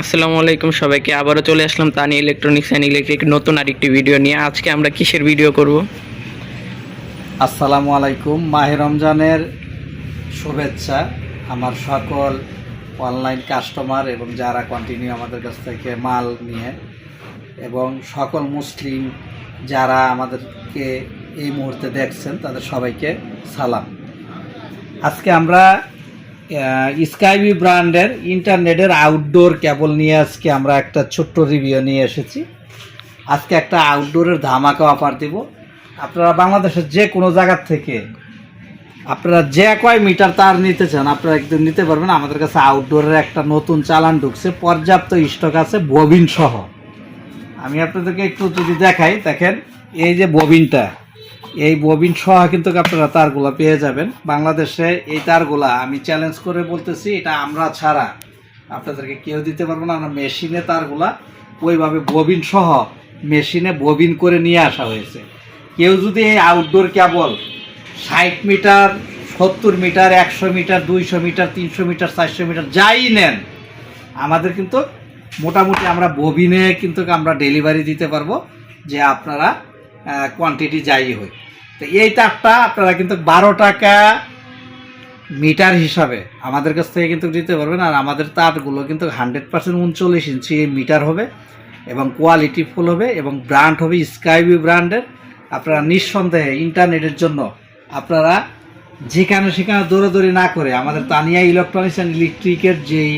আসসালামু আলাইকুম সবাইকে, আবারও চলে আসলাম তানি ইলেকট্রনিক্স অ্যান্ড ইলেকট্রিক নতুন আরেকটি ভিডিও নিয়ে। আজকে আমরা কিসের ভিডিও করব? আসসালামু আলাইকুম, মাহে রমজানের শুভেচ্ছা আমার সকল অনলাইন কাস্টমার এবং যারা কন্টিনিউ আমাদের কাছ থেকে মাল নিয়ে এবং সকল মুসলিম যারা আমাদেরকে এই মুহূর্তে দেখছেন, তাদের সবাইকে সালাম। আজকে আমরা স্কাইবি ব্র্যান্ডের ইন্টারনেটের আউটডোর কেবল নিয়ে আজকে আমরা একটা ছোট্ট রিভিউ নিয়ে এসেছি। আজকে একটা আউটডোরের ধামাকা অফার দিব। আপনারা বাংলাদেশের যে কোনো জায়গার থেকে আপনারা যে কয় মিটার তার নিতে চান, আপনারা একদম নিতে পারবেন। আমাদের কাছে আউটডোরের একটা নতুন চালান ঢুকছে। পর্যাপ্ত স্টক আছে ববিন সহ। আমি আপনাদেরকে একটু যদি দেখাই, দেখেন, এই যে ববিনটা এই ববিন সহ কিন্তু আপনারা তারগুলা পেয়ে যাবেন। বাংলাদেশে এই তারগুলা আমি চ্যালেঞ্জ করে বলতেছি, এটা আমরা ছাড়া আপনাদেরকে কেউ দিতে পারব না, আমরা মেশিনে তারগুলা ওইভাবে ববিন সহ মেশিনে ববিন করে নিয়ে আসা হয়েছে। কেউ যদি এই আউটডোর কেবল ষাট মিটার, সত্তর মিটার, একশো মিটার, দুইশো মিটার, তিনশো মিটার, চারশো মিটার যাই নেন, আমাদের কিন্তু মোটামুটি আমরা ববিনে কিন্তু আমরা ডেলিভারি দিতে পারব, যে আপনারা কোয়ান্টিটি যাই হয় তো এই তারটা আপনারা কিন্তু বারো টাকা মিটার হিসাবে আমাদের কাছ থেকে কিন্তু দিতে পারবেন, আর আমাদের তারগুলো কিন্তু হান্ড্রেড পার্সেন্ট উনচল্লিশ ইঞ্চি মিটার হবে এবং কোয়ালিটি ফুল হবে এবং ব্র্যান্ড হবে স্কাইবি ব্র্যান্ডের আপনারা নিঃসন্দেহে ইন্টারনেটের জন্য আপনারা যেখানে সেখানে দৌড়াদৌড়ি না করে আমাদের তানিয়া ইলেকট্রনিক্স অ্যান্ড ইলেকট্রিকের যেই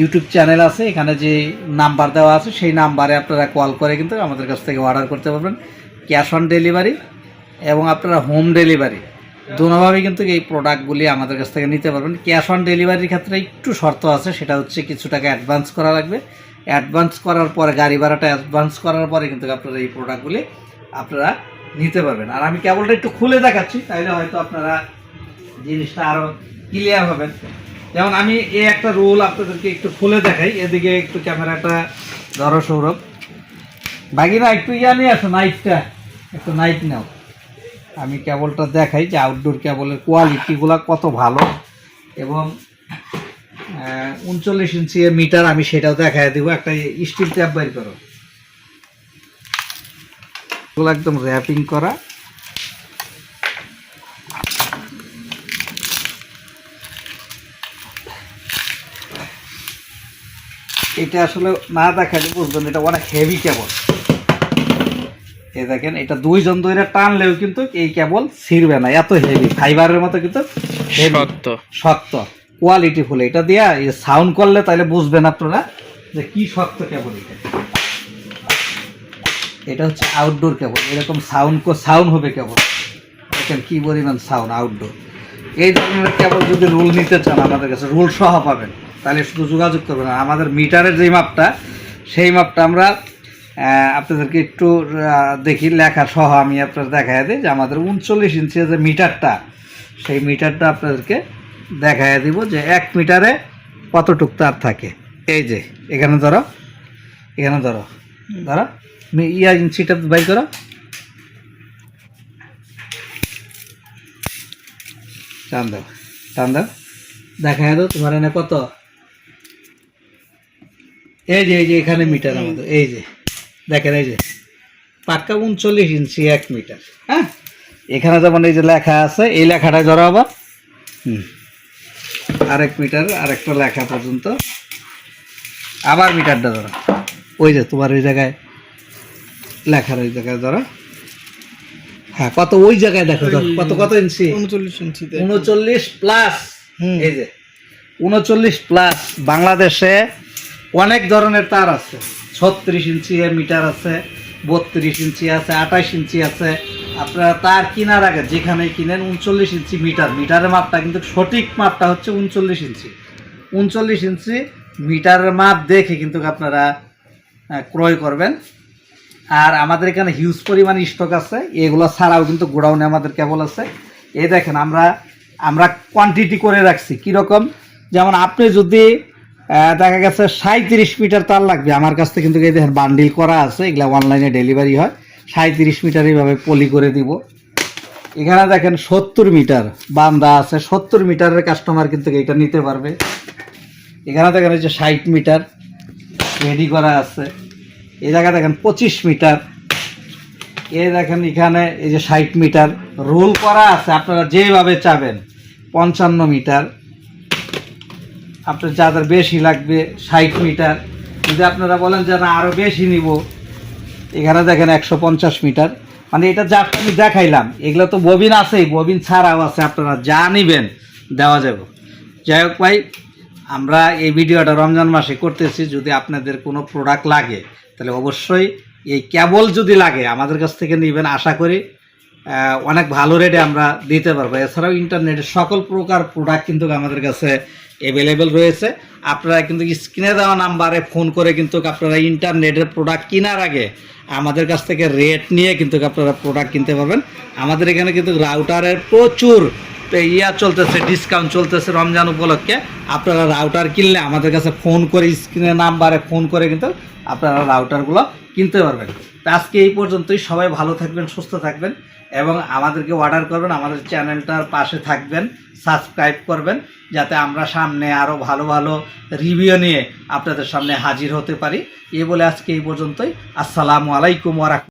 ইউটিউব চ্যানেল আছে, এখানে যে নাম্বার দেওয়া আছে, সেই নাম্বারে আপনারা কল করে কিন্তু আমাদের কাছ থেকে অর্ডার করতে পারবেন। ক্যাশ অন ডেলিভারি এবং আপনারা হোম ডেলিভারি। দুভাবেই কিন্তু এই প্রোডাক্টগুলি আমাদের কাছ থেকে নিতে পারবেন। ক্যাশ অন ডেলিভারির ক্ষেত্রে একটু শর্ত আছে, সেটা হচ্ছে কিছু টাকা অ্যাডভান্স করা লাগবে। অ্যাডভান্স করার পরে, গাড়ি ভাড়াটা অ্যাডভান্স করার পরে কিন্তু আপনারা এই প্রোডাক্টগুলি আপনারা নিতে পারবেন। আর আমি কেবলটা একটু খুলে দেখাচ্ছি তাহলে হয়তো আপনারা জিনিসটা আরও ক্লিয়ার হবেন। যেমন আমি এই একটা রোল আপনাদেরকে একটু খুলে দেখাই, এদিকে একটু ক্যামেরাটা ধরো সৌরভ। বাকিরা একটু ইয়া নিয়ে আসো নাইটটা একটু নাইট নাও। আমি কেবলটা দেখাই যে আউটডোর কেবলের কোয়ালিটিগুলো কত ভালো এবং উনচল্লিশ ইঞ্চি মিটার আমি সেটাও দেখাই দেবো। একটা স্টিল ট্যাপ বের করো। এগুলো একদম র্যাপিং করা। এটা আসলে না দেখালে বুঝবেন এটা অনেক হেভি কেবল এই দেখেন এটা দুইজন ধরে টানলেও কিন্তু এই কেবল ছিঁড়বে না। এত হেভি ফাইবারের মতো কিন্তু সত্য শক্ত। কোয়ালিটি ফুল এটা দিয়া সাউন্ড করলে তাহলে বুঝবেন আপনারা যে কি শক্ত কেবল এটা। এটা হচ্ছে আউটডোর কেবল। এরকম সাউন্ড কো সাউন্ড হবে কেবল। দেখেন কি পরিমাণ সাউন্ড আউটডোর এই ধরনের কেবল যদি রুল নিতে চান আমাদের কাছে রুল সহ পাবেন। তাহলে শুধু যোগাযোগ করবেন। আমাদের মিটারের যে মাপটা সেই মাপটা আমরা আপনাদেরকে একটু দেখি লেখা সহ আমি আপনার দেখাই দিই যে আমাদের উনচল্লিশ ইঞ্চি যে মিটারটা সেই মিটারটা আপনাদেরকে দেখাই দিব যে এক মিটারে কতটুক তার থাকে। এই যে এখানে ধরো এখানে ধরো ধরো ইয়া ইঞ্চিটা বাই করো। টান দাও টান দাও। দেখা দাও তোমার এনে কত। এই যে এই যে এখানে মিটার আমাদের এই যে। দেখেন এই যে পাক্কা উনচল্লিশ ইঞ্চি এক মিটার হ্যাঁ? এখানে যেমন এই যে লেখা আছে এই লেখাটা ধরো আবার। হুম। আরেক মিটার আরেকটা লেখা পর্যন্ত। আবার মিটারটা ধরো। ওই যে তোমার ওই জায়গায় লেখার ওই জায়গায় ধরো। হ্যাঁ কত ওই জায়গায় দেখো ধরো, কত কত ইঞ্চি? উনচল্লিশ ইঞ্চিতে উনচল্লিশ প্লাস হুম। এই যে। উনচল্লিশ প্লাস বাংলাদেশে অনেক ধরনের তার আছে। ছত্রিশ ইঞ্চি মিটার আছে, বত্রিশ ইঞ্চি আছে, আঠাশ ইঞ্চি আছে। আপনারা তার কেনার আগে যেখানে কিনেন উনচল্লিশ ইঞ্চি মিটার। মিটারের মাপটা কিন্তু সঠিক মাপটা হচ্ছে উনচল্লিশ ইঞ্চি। উনচল্লিশ ইঞ্চি মিটারের মাপ দেখে কিন্তু আপনারা ক্রয় করবেন। আর আমাদের এখানে হিউজ পরিমাণ স্টক আছে। এগুলো ছাড়াও কিন্তু গোডাউনে আমাদের কেবল আছে। এই দেখেন আমরা আমরা কোয়ান্টিটি করে রাখছি। কীরকম? যেমন আপনি যদি দেখা গেছে সাঁত্রিশ মিটার তার লাগবে। আমার কাছ থেকে কিন্তু এই দেখেন বান্ডিল করা আছে, এগুলো অনলাইনে ডেলিভারি হয়। সাঁত্রিশ মিটার এইভাবে পলি করে দিব। এখানে দেখেন সত্তর মিটার বান্দা আছে। সত্তর মিটারের কাস্টমার কিন্তু এটা নিতে পারবে। এখানে দেখেন যে ষাট মিটার রেডি করা আছে। এই জায়গা দেখেন পঁচিশ মিটার। এ দেখেন এখানে এই যে ষাট মিটার রোল করা আছে। আপনারা যেভাবে চাবেন, পঞ্চান্ন মিটার। আপনার যাদের বেশি লাগবে, ষাট মিটার, যদি আপনারা বলেন যে না আরও বেশি নিব, এখানে দেখেন একশো পঞ্চাশ মিটার। মানে এটা যা আমি দেখাইলাম, এগুলো তো ববিন আছেই, ববিন ছাড়াও আছে, আপনারা যা নিবেন, দেওয়া যাবে। যাই হোক ভাই, আমরা এই ভিডিওটা রমজান মাসে করতেছি, যদি আপনাদের কোনো প্রোডাক্ট লাগে, তাহলে অবশ্যই এই কেবল যদি লাগে, আমাদের কাছ থেকে নেবেন, আশা করি অনেক ভালো রেটে আমরা দিতে পারব। এছাড়াও ইন্টারনেটের সকল প্রকার প্রোডাক্ট কিন্তু আমাদের কাছে অ্যাভেলেবেল রয়েছে। আপনারা কিন্তু স্ক্রিনে দেওয়া নাম্বারে ফোন করে কিন্তু আপনারা ইন্টারনেটের প্রোডাক্ট কেনার আগে আমাদের কাছ থেকে রেট নিয়ে কিন্তু আপনারা প্রোডাক্ট কিনতে পারবেন। আমাদের এখানে কিন্তু রাউটারের প্রচুর ইয়া চলতেছে ডিসকাউন্ট চলতেছে রমজান উপলক্ষে। আপনারা রাউটার কিনলে আমাদের কাছে ফোন করে স্ক্রিনে নাম্বারে ফোন করে কিন্তু আপনারা রাউটারগুলো কিনতে পারবেন। তো আজকে এই পর্যন্তই। সবাই ভালো থাকবেন, সুস্থ থাকবেন। এবং আমাদেরকে অর্ডার করবেন, আমাদের চ্যানেলটার পাশে থাকবেন সাবস্ক্রাইব করবেন, যাতে আমরা সামনে আরও ভালো ভালো রিভিউ নিয়ে আপনাদের সামনে হাজির হতে পারি। এ বলে আজকে এই পর্যন্তই। আসসালামু আলাইকুম রাহমাতুল্লাহ।